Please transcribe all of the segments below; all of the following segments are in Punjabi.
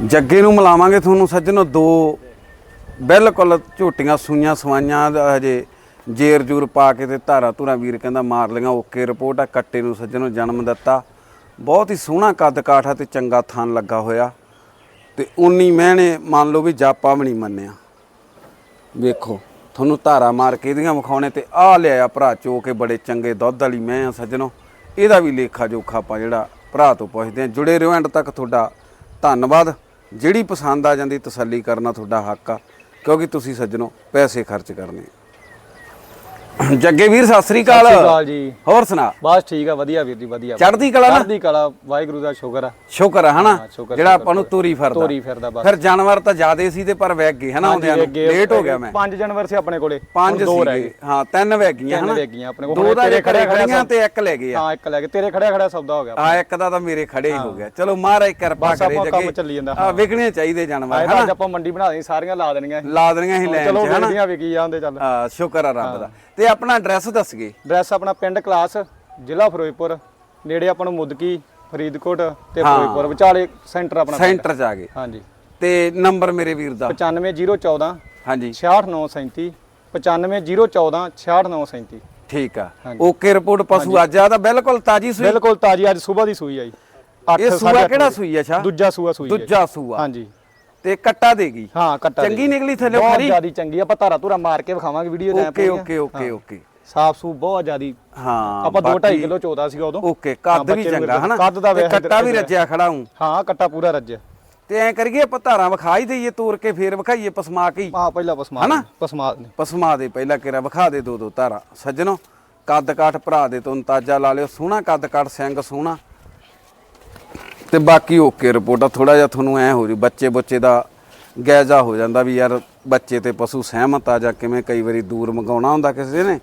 ਜੱਗੇ ਨੂੰ ਮਿਲਾਵਾਂਗੇ ਤੁਹਾਨੂੰ ਸੱਜਣੋ, ਦੋ ਬਿਲਕੁਲ ਝੋਟੀਆਂ ਸੂਈਆਂ ਸਵਾਈਆਂ, ਹਜੇ ਜੇਰ ਜੂਰ ਪਾ ਕੇ ਤੇ ਧਾਰਾ ਧੁਰਾ ਵੀਰ ਕਹਿੰਦਾ ਮਾਰ ਲਈਆਂ, ਓਕੇ ਰਿਪੋਰਟ ਆ, ਕੱਟੇ ਨੂੰ ਸੱਜਣੋ ਜਨਮ ਦਿੱਤਾ। ਬਹੁਤ ਹੀ ਸੋਹਣਾ ਕੱਦ ਕਾਠਾ ਤੇ ਚੰਗਾ ਥਣ ਲੱਗਾ ਹੋਇਆ। ਤੇ ਉਨੀ ਮਹਿਣੇ ਮੰਨ ਲਓ ਵੀ ਜਾਪਾ ਵੀ ਨਹੀਂ ਮੰਨਿਆ। ਵੇਖੋ, ਤੁਹਾਨੂੰ ਧਾਰਾ ਮਾਰ ਕੇ ਇਹਦੀਆਂ ਵਿਖਾਉਣੇ ਤੇ ਆ ਲਿਆਇਆ ਭਰਾ ਚੋ ਕੇ ਬੜੇ ਚੰਗੇ ਦੁੱਧ ਵਾਲੀ ਮੈਂ ਆ ਸੱਜਣੋ। ਇਹਦਾ ਵੀ ਲੇਖਾ ਜੋਖਾ ਆਪਾਂ ਜਿਹੜਾ ਭਰਾ ਤੋਂ ਪੁੱਛਦੇ ਆ। ਜੁੜੇ ਰਹੋ, ਐਂਡ ਤੱਕ ਤੁਹਾਡਾ ਧੰਨਵਾਦ। ਜਿਹੜੀ ਪਸੰਦ ਆ ਜਾਂਦੀ ਤਸੱਲੀ ਕਰਨਾ ਤੁਹਾਡਾ ਹੱਕ ਆ, ਕਿਉਂਕਿ ਤੁਸੀਂ ਸੱਜਣੋ, ਪੈਸੇ ਖਰਚ ਕਰਨੇ ਜੱਗੇ ਵੀਰ ਸਤਿ ਸ੍ਰੀ ਅਕਾਲ। ਸਤਿ ਸ਼੍ਰੀ ਅਕਾਲ ਜੀ। ਹੋਰ ਸੁਣਾ। ਬਸ ਠੀਕ ਆ ਵਧੀਆ ਵੀਰ ਜੀ ਵਧੀਆ। ਚੜ੍ਹਦੀ ਕਲਾ ਨਾ? ਚੜ੍ਹਦੀ ਕਲਾ ਵਾਹਿਗੁਰੂ ਦਾ ਸ਼ੁਕਰ ਆ। ਸ਼ੁਕਰ ਆ ਹਨਾ? ਹਾਂ, ਜਿਹੜਾ ਆਪਾਂ ਨੂੰ ਤੋਰੀ ਫਿਰਦਾ। ਤੋਰੀ ਫਿਰਦਾ ਬਸ। ਫਿਰ ਜਾਨਵਰ ਤਾਂ ਜ਼ਿਆਦੇ ਸੀ ਤੇ ਪਰ ਵੈਗ ਗਏ ਹਨਾ ਆਉਂਦਿਆਂ ਨੂੰ। ਲੇਟ ਹੋ ਗਿਆ ਮੈਂ। 5 ਜਨਵਰੀ ਸੀ ਆਪਣੇ ਕੋਲੇ। ਪੰਜ ਦੋ ਸੀਗੇ। ਹਾਂ ਤਿੰਨ ਵੈਗ ਗਈਆਂ ਤਿੰਨ ਹਨਾ? ਰਹਿ ਗਈਆਂ ਆਪਣੇ ਕੋਲ। ਦੋ ਦਾ ਜੇ ਖੜੇ ਖੜਿਆ ਤੇ ਇੱਕ ਲੈ ਗਏ ਆ। ਹਾਂ ਇੱਕ ਲੈ ਕੇ ਤੇਰੇ ਖੜਿਆ ਖੜਿਆ ਸੌਦਾ ਹੋ ਗਿਆ। ਆ ਇੱਕ ਦਾ ਤਾਂ ਮੇਰੇ ਖੜੇ ਹੀ ਹੋ ਗਿਆ। ਚਲੋ ਮਹਾਰਾਜ ਕਿਰਪਾ ਕਰੇ ਆਪਾਂ ਕੰਮ ਜੱਗੇ ਚੱਲੀ ਜਾਂਦਾ, ਆ ਵਿਕਣੇ ਚਾਹੀਦੇ ਜਾਨਵਰ ਹਨਾ? ਅੱਜ ਆਪਾਂ ਮੰਡੀ ਬਣਾ ਦੇਣੀ ਸਾਰੀਆਂ ਲਾ ਦੇਣੀਆਂ ਸੀ। ਲਾ ਦੇਣੀਆਂ ਸੀ ਲੈਣ ਚਲੋ ਵਿਕੀ ਜਾਂਦੇ ਚੱਲ। ਆ ਸ਼ੁਕਰ ਆ ਰੱਬ ਦਾ। ਤੇ ਆਪਣਾ ਐਡਰੈਸ ਦੱਸ ਗਏ। ਡਰੈਸ ਆਪਣਾ ਪਿੰਡ ਕਲਾਸ ਜ਼ਿਲ੍ਹਾ ਫਿਰੋਜ਼ਪੁਰ ਨੇੜੇ ਆਪਾਂ ਨੂੰ ਮੁਦਕੀ ਫਰੀਦਕੋਟ ਤੇ ਫਿਰੋਜ਼ਪੁਰ ਵਿਚਾਲੇ ਸੈਂਟਰ ਆਪਣਾ ਪਿੰਡ। ਸੈਂਟਰ ਚ ਆ ਗਏ। ਹਾਂਜੀ। ਤੇ ਨੰਬਰ ਮੇਰੇ ਵੀਰ ਦਾ। 95014 ਹਾਂਜੀ। 66937 95014 66937 ਠੀਕ ਆ। ਹਾਂਜੀ। ਓਕੇ ਰਿਪੋਰਟ ਪਸ਼ੂ ਅੱਜ ਆ ਤਾਂ ਬਿਲਕੁਲ ਤਾਜੀ ਸੂਈ। ਬਿਲਕੁਲ ਤਾਜੀ ਅੱਜ ਸਵੇਰ ਦੀ ਸੂਈ ਆਈ ਇਹ ਸੂਆ ਕਿਹੜਾ ਸੂਈ ਆ ਛਾ ਦੂਜਾ ਸੂਆ ਸੂਈ ਹੈ। ਦੂਜਾ ਸੂਆ। ਹਾਂਜੀ। ਤੇ ਕੱਟਾ ਦੇਗੀ ਹਾਂ ਕੱਟਾ ਚੰਗੀ ਨਿਕਲੀ ਥੱਲੇ ਬਹੁਤ ਖਰੀ ਜਿਆਦੀ ਚੰਗੀ ਆਪਾਂ ਧਾਰਾ ਧੂਰਾ ਮਾਰ ਕੇ ਵਿਖਾਵਾਂਗੇ ਵੀਡੀਓ ਚ ਓਕੇ ਓਕੇ ਓਕੇ ਓਕੇ। ਸਾਫ਼ ਸੂ ਬਹੁਤ ਜਿਆਦੀ। ਹਾਂ ਆਪਾਂ 2.5 ਬਾਕੀ- ਕਿਲੋ ਚੋਦਾ ਸੀਗਾ ਉਦੋਂ। ਓਕੇ ਕੱਦ ਵੀ ਚੰਗਾ ਹਨਾ? ਕੱਦ ਦਾ ਵੇਖ ਕੱਟਾ ਵੀ ਰੱਜਿਆ ਖੜਾ ਹੂੰ। ਹਾਂ ਕੱਟਾ ਪੂਰਾ ਰੱਜ ਤੇ ਐ ਕਰੀਏ ਆਪਾਂ ਧਾਰਾਂ ਵਿਖਾ ਹੀ ਦਈਏ ਤੋਰ ਕੇ ਫੇਰ ਵਿਖਾਈਏ ਪਸਮਾ ਕੇ ਹੀ। ਪਹਿਲਾਂ ਪਸਮਾ ਹਨਾ? ਪਸਮਾ ਨੇ ਪਸਮਾ ਦੇ ਪਹਿਲਾਂ ਕਿਰਾ ਵਿਖਾ ਦੇ ਦੋ ਦੋ ਧਾਰਾਂ। ਸੱਜਣੋ ਕੱਦ ਕਾਠ ਭਰਾ ਦੇ ਤੋਂ ਅੰਤਾਜਾ ਲਾ ਲਿਓ। ਸੋਹਣਾ ਕੱਦ ਕਾਠ ਸਿੰਘ ਸੋਹਣਾ। ਤੇ ਬਾਕੀ ਓਕੇ ਰਿਪੋਰਟ ਆ ਥੋੜਾ ਜਿਹਾ ਤੁਹਾਨੂੰ ਐ ਹੋ ਜੂ ਬੱਚੇ ਬੱਚੇ ਦਾ ਗੈਜ਼ਾ ਹੋ ਜਾਂਦਾ ਵੀ ਯਾਰ ਬੱਚੇ ਤੇ ਪਸ਼ੂ ਸਹਿਮਤ ਆ ਜਾਂ ਕਿਵੇਂ ਕਈ ਵਾਰੀ ਦੂਰ ਮੰਗਾਉਣਾ ਹੁੰਦਾ ਕਿਸੇ ਨੇ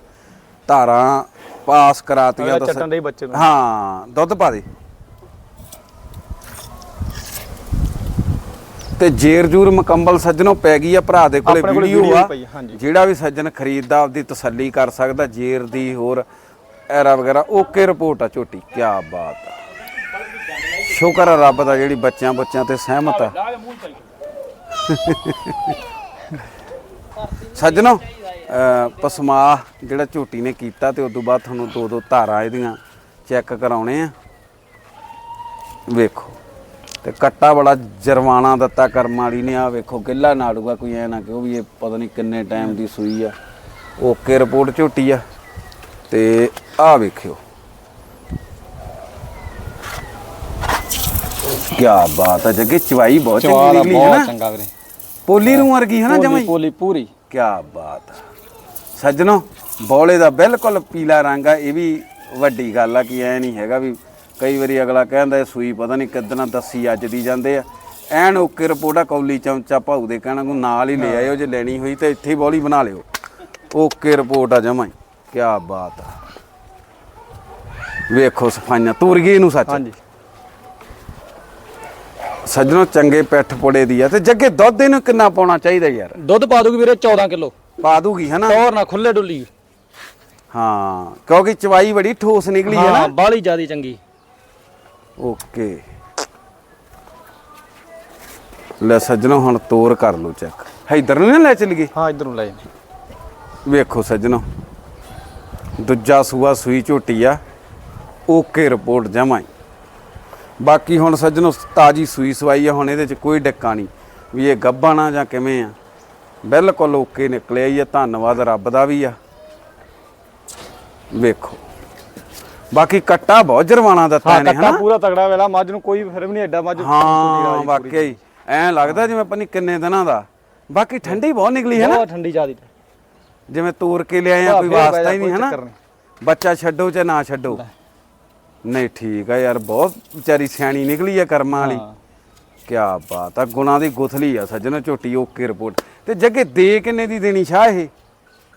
ਧਾਰਾਂ ਪਾਸ ਕਰਾਤੀਆਂ ਤਾਂ ਸ- ਚੱਟਣ ਦੇ ਬੱਚੇ ਨੂੰ। ਹਾਂ ਦੁੱਧ ਪਾ ਦੇ। ਤੇ ਜੇਰ ਜੂਰ ਮੁਕੰਮਲ ਸੱਜਣੋਂ ਪੈ ਗਈ ਆ ਭਰਾ ਦੇ ਕੋਲੇ ਵੀਡੀਓ ਆ। ਜਿਹੜਾ ਵੀ ਸੱਜਣ ਖਰੀਦਦਾ ਆਪਦੀ ਤਸੱਲੀ ਕਰ ਸਕਦਾ ਜੇਰ ਦੀ ਹੋਰ ਐਰਾ ਵਗੈਰਾ ਓਕੇ ਰਿਪੋਰਟ ਆ ਝੋਟੀ ਕੀ ਬਾਤ ਆ। ਸ਼ੁਕਰ ਆ ਰੱਬ ਦਾ ਜਿਹੜੀ ਬੱਚਿਆਂ ਬੱਚਿਆਂ ਤੇ ਸਹਿਮਤ ਆ। ਸੱਜਣੋ, ਅਹ, ਪਸਮਾ ਜਿਹੜਾ ਝੋਟੀ ਨੇ ਕੀਤਾ ਤੇ ਉਸ ਤੋਂ ਬਾਅਦ ਤੁਹਾਨੂੰ ਦੋ ਦੋ ਧਾਰਾਂ ਇਹਦੀਆਂ ਚੈੱਕ ਕਰਾਉਣੇ ਆ। ਵੇਖੋ, ਤੇ ਕੱਟਾ ਬੜਾ ਜਰਵਾਣਾ ਦਿੱਤਾ ਕਰਮ ਵਾਲੀ ਨੇ ਆ ਵੇਖੋ ਗਿੱਲਾ ਨਾੜੂਗਾ ਕੋਈ ਐ ਨਾ ਕਿ ਉਹ ਵੀ ਇਹ ਪਤਾ ਨਹੀਂ ਕਿੰਨੇ ਟਾਈਮ ਦੀ ਸੂਈ ਆ। ਓਕੇ ਰਿਪੋਰਟ ਝੋਟੀ ਆ। ਤੇ ਆ ਵੇਖਿਓ। ਕੀ ਬਾਤ ਆ ਜੱਗੇ ਚਵਾਈ ਬਹੁਤ ਚੰਗੀ ਚਵਾਲਾ ਨਿਕਲੀ ਹੈ ਬਹੁਤ ਨਾ। ਚੰਗਾ ਵੀਰੇ। ਪੋਲੀ ਰੂ ਵਰਗੀ ਹੈ ਨਾ ਜਮਾਈ? ਪੋਲੀ ਪੂਰੀ। ਕੀ ਬਾਤ ਆ। ਸੱਜਣੋ ਬੌਲੇ ਦਾ ਬਿਲਕੁਲ ਪੀਲਾ ਰੰਗ ਆ ਇਹ ਵੀ ਵੱਡੀ ਗੱਲ ਆ ਕਿ ਐ ਨਹੀਂ ਹੈਗਾ ਵੀ ਕਈ ਵਾਰੀ ਅਗਲਾ ਕਹਿੰਦਾ ਇਹ ਸੂਈ ਪਤਾ ਨਹੀਂ ਕਿੱਦਣਾ ਦੱਸੀ ਅੱਜ ਦੀ ਜਾਂਦੇ ਆ। ਐਨ ਓਕੇ ਰਿਪੋਰਟਾ ਕੌਲੀ ਚਮਚਾ ਭਾਊ ਦੇ ਕਹਿਣਾ ਨੂੰ ਨਾਲ ਹੀ ਲੈ ਆਇਓ ਜੇ ਲੈਣੀ ਹੋਈ ਤੇ ਇੱਥੇ ਹੀ ਬੌਲੀ ਬਣਾ ਲਿਓ। ਓਕੇ ਰਿਪੋਰਟ ਆ ਜਮਾਈ। ਕੀ ਬਾਤ ਆ। ਵੇਖੋ ਸਫਾਈਆਂ ਤੁਰ ਗਈ ਇਹਨੂੰ ਸੱਚ। ਹਾਂਜੀ। ਸੱਜਣੋ ਚੰਗੇ ਪਿੱਠ ਪੁੜੇ ਦੀ ਆ ਤੇ ਜੱਗੇ ਦੁੱਧ ਇਹਨੂੰ ਕਿੰਨਾ ਪਾਉਣਾ ਚਾਹੀਦਾ ਯਾਰ? ਦੁੱਧ ਪਾ ਦੂਗੀ ਵੀਰੇ 14 ਕਿਲੋ। ਪਾ ਦੂਗੀ ਹਨਾ ਟੌਰ ਨਾ ਖੁੱਲੇ ਡੁੱਲੀ। ਹਾਂ ਕਿਉਂਕਿ ਚਵਾਈ ਬੜੀ ਠੋਸ ਨਿਕਲੀ ਹੈ ਨਾ। ਹਾਂ ਬਾਲੀ ਜਿਆਦੀ ਚੰਗੀ। ਓਕੇ। ਲੈ ਸੱਜਣੋ ਹੁਣ ਤੋਰ ਕਰ ਲਓ ਚੈੱਕ। ਇਧਰ ਨੂੰ ਨਾ ਲੈ ਚੱਲ ਗਏ ਹਾਂ ਇਧਰੋਂ ਲੈ ਜਾਣੀ। ਵੇਖੋ ਸੱਜਣੋ ਦੂਜਾ ਸੂਆ ਸੂਈ ਝੋਟੀ ਆ। ਓਕੇ ਰਿਪੋਰਟ ਜਮਾਈ ਬਾਕੀ ਹੁਣ ਸੱਜਣੋ ਤਾਜੀ ਸੂਈ ਸਵਾਈ ਆ ਹੁਣ ਇਹਦੇ ਚ ਕੋਈ ਡੱਕਾ ਨਹੀਂ ਵੀ ਇਹ ਗੱਬਾਣਾ ਜਾਂ ਕਿਵੇਂ ਆ। ਬਿਲਕੁਲ ਓਕੇ ਨਿਕਲਿਆ ਹੀ ਆ ਧੰਨਵਾਦ ਰੱਬ ਦਾ ਵੀ ਆ। ਵੇਖੋ। ਬਾਕੀ ਕੱਟਾ ਬਹੁਤ ਜਰਵਾਣਾ ਦਿੱਤਾ ਹਾਂ ਇਹਨੇ ਕੱਟਾ ਹਨਾ? ਪੂਰਾ ਤਗੜਾ ਵੇਲਾ ਮੱਝ ਨੂੰ ਕੋਈ ਫਿਰ ਵੀ ਨਹੀਂ ਐਡਾ ਮੱਝ ਹਾਂ ਵਾਕਿਆ ਹੀ। ਐਂ ਲੱਗਦਾ ਜਿਵੇਂ ਪਤਾ ਨੀ ਕਿੰਨੇ ਦਿਨਾਂ ਦਾ। ਬਾਕੀ ਠੰਡੀ ਬਹੁਤ ਨਿਕਲੀ ਹੈ ਨਾ? ਬਹੁਤ ਠੰਡੀ ਜਿਆਦੀ। ਜਿਵੇਂ ਤੋਰ ਕੇ ਲਿਆਏ ਆ ਕੋਈ ਵਾਸਤਾ ਹੀ ਜਾ, ਨਹੀਂ ਹੈ ਨਾ। ਬੱਚਾ ਛੱਡੋ ਚਾਹੇ ਨਾ ਛੱਡੋ। ਨਹੀਂ ਠੀਕ ਆ ਯਾਰ ਬਹੁਤ ਵਿਚਾਰੀ ਸਿਆਣੀ ਨਿਕਲੀ ਆ ਕਰਮਾਂ ਵਾਲੀ। ਕਿਆ ਬਾਤ ਆ ਗੁਣਾ ਦੀ ਗੁਥਲੀ ਆ ਸੱਜਣੋ ਝੋਟੀ ਓਕੇ ਰਿਪੋਰਟ। ਤੇ ਜੱਗੇ ਦੇ ਕਿੰਨੇ ਦੀ ਦੇਣੀ ਸ਼ਾਹ ਇਹ?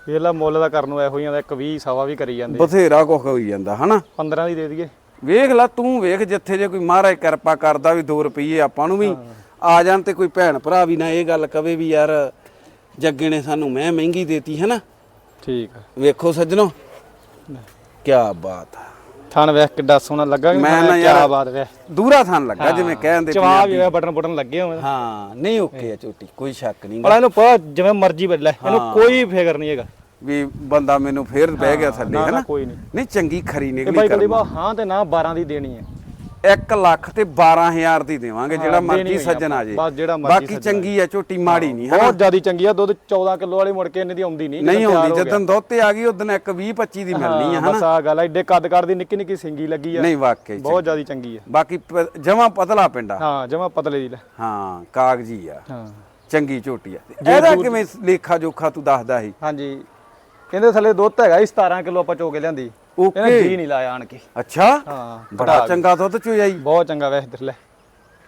ਇਹਲਾ ਮੁੱਲ ਦਾ ਕਰਨ ਨੂੰ ਇਹੋ ਹੀ ਆਂਦਾ ਇੱਕ 20 ਸਵਾ ਵੀ ਕਰੀ ਜਾਂਦੇ ਬਥੇਰਾ ਕੁਛ ਹੋਈ ਜਾਂਦਾ ਹਨਾ? 15 ਦੀ ਦੇ ਦਈਏ। ਵੇਖ ਲੈ ਤੂੰ ਵੇਖ ਜਿੱਥੇ ਜੇ ਕੋਈ ਮਹਾਰਾਜ ਕਿਰਪਾ ਕਰਦਾ ਵੀ 2 ਰੁਪਏ ਆਪਾਂ ਨੂੰ ਵੀ ਆ ਜਾਣ ਤੇ ਕੋਈ ਭੈਣ ਭਰਾ ਵੀ ਨਾ ਇਹ ਗੱਲ ਕਵੇ ਵੀ ਯਾਰ ਜੱਗੇ ਨੇ ਸਾਨੂੰ ਮੈਂ ਮਹਿੰਗੀ ਦੇਤੀ ਹੈ ਨਾ ਠੀਕ ਆ। ਵੇਖੋ ਸੱਜਣੋ। ਕੀ ਬਾਤ ਆ। ਥਣ ਵੇਖ ਕਿੱਡਾ ਸੋਹਣਾ ਲੱਗਾ ਮੈਂ ਨਾ ਯਾਰ- ਬਾਤ ਵੇ ਦੂਰਾ ਥਾਨ ਲੱਗਾ ਜਿਵੇਂ ਕਹਿੰਦੇ ਚਵਾ ਵੀ ਹੋਇਆ ਬਟਨ ਬਟਨ ਲੱਗੇ ਹੋਏ। ਹਾਂ ਨਹੀਂ ਓਕੇ ਆ ਝੋਟੀ ਕੋਈ ਸ਼ੱਕ ਨਹੀਂ। ਬੜਾ ਇਹਨੂੰ ਪਾ ਜਿਵੇਂ ਮਰਜ਼ੀ ਬਦਲੇ ਇਹਨੂੰ ਕੋਈ ਫਿਕਰ ਨਹੀਂ ਹੈਗਾ। ਵੀ ਬੰਦਾ ਮੈਨੂੰ ਫੇਰ ਬਹਿ ਗਿਆ ਥੱਲੇ ਹੈ ਨਾ, ਨਹੀਂ। ਚੰਗੀ ਖਰੀ ਨਿਕਲੀ ਬਾਈ ਕਰ ਕਦੀ ਬਾ ਹਾਂ ਤੇ ਨਾ 12 ਦੀ ਦੇਣੀ ਹੈ। 1 ਲੱਖ ਤੇ 12000 ਦੀ ਦੇਵਾਂਗੇ ਜਿਹੜਾ ਮਰਜ਼ੀ ਸੱਜਣ ਆ ਜੇ। ਬਸ ਜਿਹੜਾ ਮਰਜ਼ੀ ਬਾਕੀ ਚੰਗੀ ਆ ਝੋਟੀ ਮਾੜੀ ਨਹੀਂ ਹੈ ਬਹੁਤ ਜ਼ਿਆਦੀ ਚੰਗੀ ਆ ਦੁੱਧ 14 ਕਿਲੋ ਵਾਲੀ ਮੁੜ ਕੇ ਇਹਨੇ ਦੀ ਆਉਂਦੀ ਨਹੀਂ ਨਹੀਂ ਆਉਂਦੀ ਜਦੋਂ ਦੁੱਧ ਤੇ ਆ ਗਈ ਉਦੋਂ ਇੱਕ 20 25 ਦੀ ਮਿਲਣੀ ਆ ਹਾਂ, ਬਸ ਹਨਾ ਆ ਗੱਲ ਐਡੇ ਕੱਦ ਕੱਦ ਦੀ ਨਿੱਕੀ ਨਿੱਕੀ ਸਿੰਗੀ ਲੱਗੀ ਆ। ਨਹੀਂ ਵਾਕਈ। ਬਹੁਤ ਜ਼ਿਆਦੀ ਚੰਗੀ ਆ। ਬਾਕੀ ਜਮਾ ਪਤਲਾ ਪਿੰਡਾ ਹਾਂ ਜਮਾ ਪਤਲੇ ਦੀ ਹਾਂ ਕਾਗਜੀ ਆ। ਹਾਂ। ਚੰਗੀ ਝੋਟੀ ਆ। ਇਹਦਾ ਕਿਵੇਂ ਲੇਖਾ ਜੋਖਾ ਤੂੰ ਦੱਸਦਾ ਸੀ? ਹਾਂਜੀ। ਕਹਿੰਦੇ ਥੱਲੇ ਦੁੱਧ ਹੈਗਾ ਸੀ 17 ਕਿਲੋ ਆਪਾਂ ਚੋ ਕੇ ਲਿਆਂਦੀ। ਓਕੇ ਜੀ ਨਹੀਂ ਲਾਇਆ ਆਣ ਕੇ। ਅੱਛਾ? ਹਾਂ ਬੜਾ ਚੰਗਾ ਦੁੱਧ ਚੋਈ ਬਹੁਤ ਚੰਗਾ ਵੇਖ ਇਧਰ ਲੈ।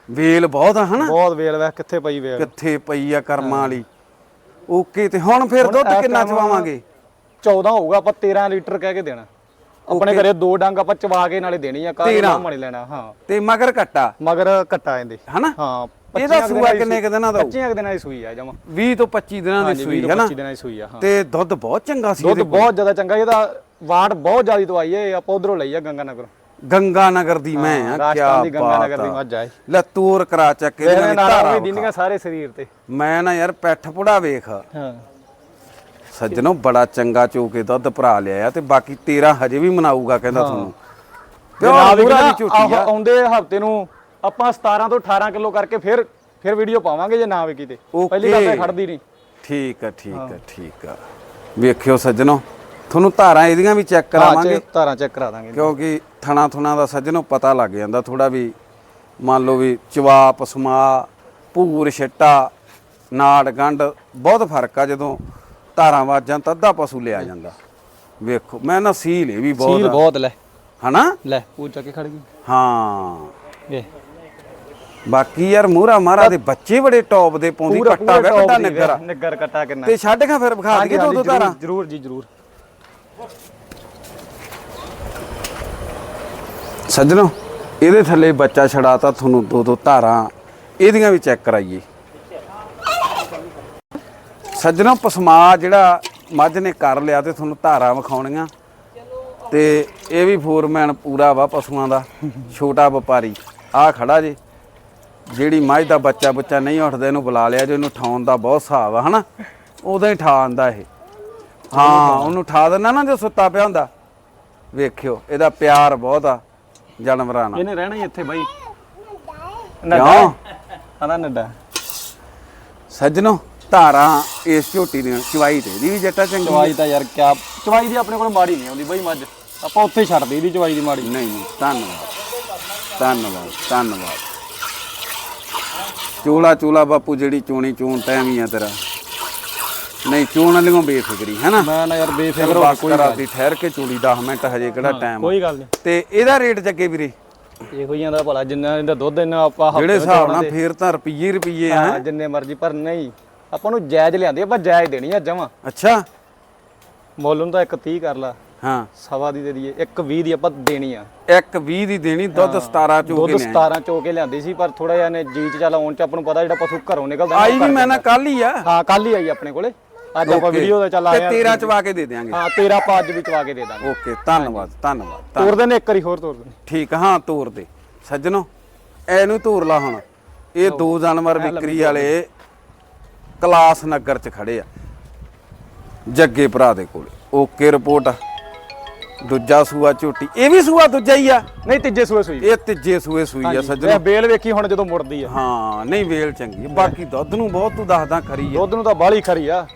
ਵੇਲ ਬਹੁਤ ਆ ਹਨਾ? ਬਹੁਤ ਵੇਲ ਵੇਖ ਕਿੱਥੇ ਪਈ ਵੇਲ? ਕਿੱਥੇ ਪਈ ਆ ਕਰਮਾਂ ਵਾਲੀ। ਓਕੇ ਤੇ ਹੁਣ ਫਿਰ ਦੁੱਧ ਇਸ ਕਿੰਨਾ time ਚਵਾਵਾਂਗੇ? 14 ਹੋਊਗਾ ਆਪਾਂ 13 ਲੀਟਰ ਕਹਿ ਕੇ ਦੇਣਾ। ਆਪਣੇ ਘਰੇ ਦੋ ਡੰਗ ਆਪਾਂ ਚਵਾ ਕੇ ਨਾਲੇ ਦੇਣੀ ਆ ਨਾਲ ਮਣੀ ਲੈਣਾ ਹਾਂ। ਤੇ ਮਗਰ ਕੱਟਾ ਮਗਰ ਕੱਟਾ ਇਹਦੇ। ਹਨਾ? ਹਾਂ ਇਹਦਾ 25 ਸੂਆ ਕਿੰਨੇ ਕੁ ਦਿਨਾਂ ਦਾ ਹੋਊ? 25 ਦਿਨਾਂ ਦੀ ਸੂਈ ਆ ਜਮਾ। 20 ਤੋਂ 25 ਦਿਨਾਂ ਦੀ ਸੂਈ 20 ਹੈ ਨਾ 25 ਦਿਨਾਂ ਦੀ ਸੂਈ ਆ ਹਾਂ। ਤੇ ਦੁੱਧ ਬਹੁਤ ਚੰਗਾ ਸੀ ਦੁੱਧ ਇਹਦੇ ਕੋਲ। ਬਹੁਤ ਜ਼ਿਆਦਾ ਚੰਗਾ ਇਹਦਾ ਵਾਟ ਬਹੁਤ ਜ਼ਿਆਦੀ ਦਵਾਈ ਹੈ ਆਪਾਂ ਉਧਰੋਂ ਲਈ ਆ ਗੰਗਾ ਨਗਰ ਗੰਗਾ ਨਗਰ ਦੀ ਮੈਂ ਆ ਰਾਜਸਥਾਨ ਦੀ ਕਿਆ ਗੰਗਾ ਨਗਰ ਦੀ। ਮੱਝ ਆ ਇਹ। ਲੈ ਤੂਰ ਕਰਾ ਚੱਕ ਕੇ ਇਹਦੇ ਨਾਲ ਧਾਰਾ ਵੀ। ਦਿੰਦੀਆਂ ਸਾਰੇ ਸਰੀਰ ਤੇ। ਮੈਂ ਨਾ ਯਾਰ ਪੈਠ ਪੁੜਾ ਵੇਖ। ਹਾਂ। ਸੱਜਣੋ ਬੜਾ ਚੰਗਾ ਚੋ ਕੇ ਦੁੱਧ ਭਰਾ ਲਿਆ ਤੇ ਬਾਕੀ 13 ਹਜੇ ਵੀ ਮਨਾਊਗਾ ਕਹਿੰਦਾ ਤੁਹਾਨੂੰ। ਵੀ ਨਾ ਦੀ ਝੋਟੀ ਆ। ਆਉਂਦੇ ਹਫ਼ਤੇ ਨੂੰ ਆਪਾਂ 17 ਤੋਂ 18 ਕਿਲੋ ਕਰਕੇ ਫਿਰ ਫਿਰ ਵੀਡੀਓ ਪਾਵਾਂਗੇ ਜੇ ਨਾ ਵੇਖੀ ਤੇ ਪਹਿਲੀ ਗੱਲ ਤਾਂ ਖੜਦੀ ਨਹੀਂ। ਠੀਕ ਆ ਠੀਕ ਆ ਠੀਕ ਆ। ਵੇਖਿਓ ਸੱਜਣੋ। ਤੁਹਾਨੂੰ ਧਾਰਾਂ ਇਹਦੀਆਂ ਵੀ ਚੈੱਕ ਕਰਾਵਾਂਗੇ। ਧਾਰਾਂ ਚੈੱਕ ਕਰਾ ਦਾਂਗੇ। ਕਿਉਂਕਿ ਥਣਾ ਥੁਣਾ ਦਾ ਸੱਜਣੋ ਪਤਾ ਲੱਗ ਜਾਂਦਾ ਥੋੜਾ ਵੀ ਮੰਨ ਲਓ ਵੀ ਚਵਾਪ ਸਮਾ ਭੂਰ ਛੱਟਾ ਨਾੜ ਗੰਢ ਬਹੁਤ ਫ਼ਰਕ ਆ ਜਦੋਂ ਧਾਰਾਂ ਵਾਜਾਂ ਤਾਂ ਅੱਧਾ ਪਸ਼ੂ ਲਿਆ ਜਾਂਦਾ। ਵੇਖੋ ਮੈਂ ਨਾ ਸੀਲ ਇਹ ਵੀ ਬਹੁਤ ਸੀਲ ਆ। ਬਹੁਤ ਲੈ। ਹਨਾ? ਲੈ ਪੂਛ ਕੇ ਖੜ ਗਈ। ਹਾਂ। ਵੇ ਬਾਕੀ ਯਾਰ ਮੂਰਾ ਮਾਰਾ ਦੇ ਬੱਚੇ ਬੜੇ ਟੌਪ ਦੇ ਪਾਉਂਦੀ ਪੱਟਾ ਵੇ ਵੱਡਾ ਨਿੱਗਰ ਨਿੱਗਰ ਕੱਟਾ ਕਿੰਨਾ। ਤੇ ਛੱਡ ਕੇ ਫਿਰ ਵਿਖਾ ਦਈਏ ਦੋ ਦੋ ਧਾਰਾਂ। ਜਰੂਰ ਜੀ ਜਰੂਰ। ਸੱਜਣੋ, ਇਹਦੇ ਥੱਲੇ ਬੱਚਾ ਛੜਾਤਾ ਤੁਹਾਨੂੰ ਦੋ ਦੋ ਧਾਰਾਂ। ਇਹਦੀਆਂ ਵੀ ਚੈੱਕ ਕਰਾਈਏ। ਸੱਜਣੋ, ਪਸਮਾ ਜਿਹੜਾ ਮੱਝ ਨੇ ਕਰ ਲਿਆ ਤੇ ਤੁਹਾਨੂੰ ਧਾਰਾਂ ਵਿਖਾਉਣੀਆਂ। ਤੇ ਇਹ ਵੀ ਫੋਰਮੈਨ ਪੂਰਾ ਵਾ ਪਸ਼ੂਆਂ ਦਾ, ਛੋਟਾ ਵਪਾਰੀ। ਆ ਖੜਾ ਜੇ। ਜਿਹੜੀ ਮੱਝ ਦਾ ਬੱਚਾ ਬੱਚਾ ਨਹੀਂ ਉੱਠਦਾ, ਇਹਨੂੰ ਬੁਲਾ ਲਿਆ ਜੇ ਇਹਨੂੰ ਠਾਉਣ ਦਾ ਬਹੁਤ ਹਿਸਾਬ ਆ, ਹਨਾ? ਉਦੋਂ ਹੀ ਠਾ ਆਂਦਾ ਇਹ। ਹਾਂ ਉਹਨੂੰ ਠਾ ਦਿੰਦਾ ਨਾ ਜੇ ਸੁੱਤਾ ਪਿਆ ਹੁੰਦਾ। ਵੇਖਿਓ ਇਹਦਾ ਪਿਆਰ ਬਹੁਤ ਆ ਜਾਨਵਰਾਂ ਨਾਲ। ਇਹਨੇ ਰਹਿਣਾ ਹੀ ਇੱਥੇ ਬਾਈ। ਆਦਾ ਨੱਡਾ। ਸੱਜਣੋ ਧਾਰਾਂ ਇਸ ਝੋਟੀ ਦੀਆਂ ਚਵਾਈ ਤੇ ਇਹਦੀ ਵੀ ਜੱਟਾ ਚੰਗੀ। ਚਵਾਈ ਤਾਂ ਯਾਰ ਕਿਆ ਚਵਾਈ ਦੀ ਆਪਣੇ ਕੋਲ ਮਾੜੀ ਨਹੀਂ ਆਉਂਦੀ ਬਾਈ ਮੱਝ। ਆਪਾਂ ਉੱਥੇ ਛੱਡ ਦੇ ਇਹਦੀ ਚਵਾਈ ਦੀ ਮਾੜੀ। ਨਹੀਂ ਨਹੀਂ ਧੰਨਵਾਦ। ਧੰਨਵਾਦ ਧੰਨਵਾਦ। ਚੋਲਾ ਚੋਲਾ ਬਾਪੂ ਜਿਹੜੀ ਚੋਣੀ ਚੋਣ ਟਾਈਮ ਹੀ ਆ ਤੇਰਾ। ਨਹੀਂ ਚੋਣ ਵਾਲੀਆਂ ਬੇਫਿਕਰੀ ਹੈ ਨਾ? ਮੈਂ ਨਾ ਯਾਰ ਬੇਫਿਕਰ ਹੋ ਕਰਾਤੀ ਠਹਿਰ ਕੇ ਚੋੜੀ 10 ਮਿੰਟ ਹਜੇ ਕਿਹੜਾ ਟਾਈਮ ਕੋਈ ਗੱਲ ਨਹੀਂ ਤੇ ਇਹਦਾ ਰੇਟ ਜੱਗੇ ਵੀਰੇ? ਇਹੋ ਹੀ ਆਂਦਾ ਭਲਾ ਜਿੰਨਾ ਇਹਦਾ ਦੁੱਧ ਇੰਨਾ ਆਪਾਂ ਜਿਹੜੇ ਹਿਸਾਬ ਨਾਲ ਫੇਰ ਤਾਂ ਰੁਪਈਏ ਰੁਪਈਏ ਆ ਜਿੰਨੇ ਮਰਜ਼ੀ ਪਰ ਨਹੀਂ। ਆਪਾਂ ਨੂੰ ਜਾਇਜ਼ ਲਿਆਂਦੀ ਆਪਾਂ ਜਾਇਜ਼ ਦੇਣੀ ਆ ਜਮਾ। ਅੱਛਾ। ਮੁੱਲ ਨੂੰ ਤਾਂ ਇੱਕ 30 ਕਰ ਲਾ। ਹਾਂ। ਸਵਾ ਦੀ ਦੇ ਦਈਏ ਇੱਕ 20 ਦੀ ਆਪਾਂ ਦੇਣੀ ਆ। ਇੱਕ 20 ਦੀ ਦੇਣੀ ਦੁੱਧ 17 ਚੋ ਦੁੱਧ ਕੇ ਨੇ 17 ਚੋ ਕੇ ਲਿਆਂਦੀ ਸੀ ਪਰ ਥੋੜਾ ਜਿਹਾ ਨੇ ਜੀ ਚ ਚੱਲ ਆਉਣ ਚ ਆਪਾਂ ਨੂੰ ਪਤਾ ਜਿਹੜਾ ਪਸ਼ੂ ਘਰੋਂ ਨਿਕਲਦਾ ਆਈ ਵੀ ਮੈਂ ਨਾ ਕੱਲ ਹੀ ਆ। ਹਾਂ ਕੱਲ ਹੀ ਆਈ ਆਪਣੇ ਕੋਲੇ। ਅੱਜ ਆਪਾਂ ਵੀਡੀਓ ਦਾ ਚੱਲ ਤੇ ਆਇਆ 13 ਚਵਾ ਕੇ ਦੇ ਦਿਆਂਗੇ। ਹਾਂ ਤੇਰਾ ਆਪਾਂ ਅੱਜ ਵੀ ਚਵਾ ਕੇ ਦੇ ਦਾਂਗੇ। ਓਕੇ ਧੰਨਵਾਦ ਧੰਨਵਾਦ ਧੰਨ- ਤੋਰ ਦੇ ਨੇ ਇੱਕ ਵਾਰੀ ਹੋਰ ਤੋਰ ਦੇ ਠੀਕ ਹਾਂ ਤੋਰ ਦੇ। ਸੱਜਣੋ ਇਹਨੂੰ ਤੋਰ ਲਾ ਹੁਣ। ਇਹ ਦੋ ਜਾਨਵਰ ਵਿਕਰੀ ਵਾਲੇ ਕਲਾਸ ਨਗਰ ਚ ਖੜੇ ਆ। ਜੱਗੇ ਭਰਾ ਦੇ ਕੋਲੇ। Okay report. ਦੂਜਾ ਸੂਆ ਝੋਟੀ। ਇਹ ਵੀ ਸੂਆ ਦੂਜਾ ਹੀ ਆ। ਨਹੀਂ ਤੀਜੇ ਸੂਏ ਸੂਈ। ਇਹ ਤੀਜੇ ਸੂਏ ਸੂਈ ਆ ਇਹ ਸੱਜਣੋ। ਬੇਲ ਵੇਖੀ ਹੁਣ ਜਦੋਂ ਮੁੜਦੀ ਆ। ਹਾਂ ਨਹੀਂ ਵੇਲ ਚੰਗੀ। ਬਾਕੀ ਦੁੱਧ ਨੂੰ ਬਹੁਤ ਤੂੰ ਦੱਸਦਾ ਖਰੀ ਆ। ਦੁੱਧ ਨੂੰ ਤਾਂ ਬਾਹਲੀ ਖਰੀ ਆ।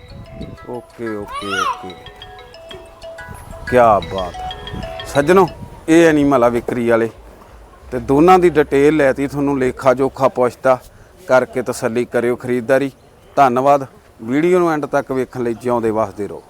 ਓਕੇ ਓਕੇ ਓਕੇ ਕੀ ਬਾਤ। ਸੱਜਣੋ, ਇਹ ਐਨੀਮਲ ਆ ਵਿਕਰੀ ਵਾਲੇ। ਤੇ ਦੋਨਾਂ ਦੀ ਡਿਟੇਲ ਲੈਤੀ ਤੁਹਾਨੂੰ ਲੇਖਾ ਜੋਖਾ ਪੁੱਛਤਾ। ਕਰਕੇ ਤਸੱਲੀ ਕਰਿਓ ਖਰੀਦਦਾਰੀ। ਧੰਨਵਾਦ। ਵੀਡੀਓ ਨੂੰ ਐਂਡ ਤੱਕ ਵੇਖਣ ਲਈ ਜਿਉਂਦੇ ਵਸਦੇ ਰਹੋ।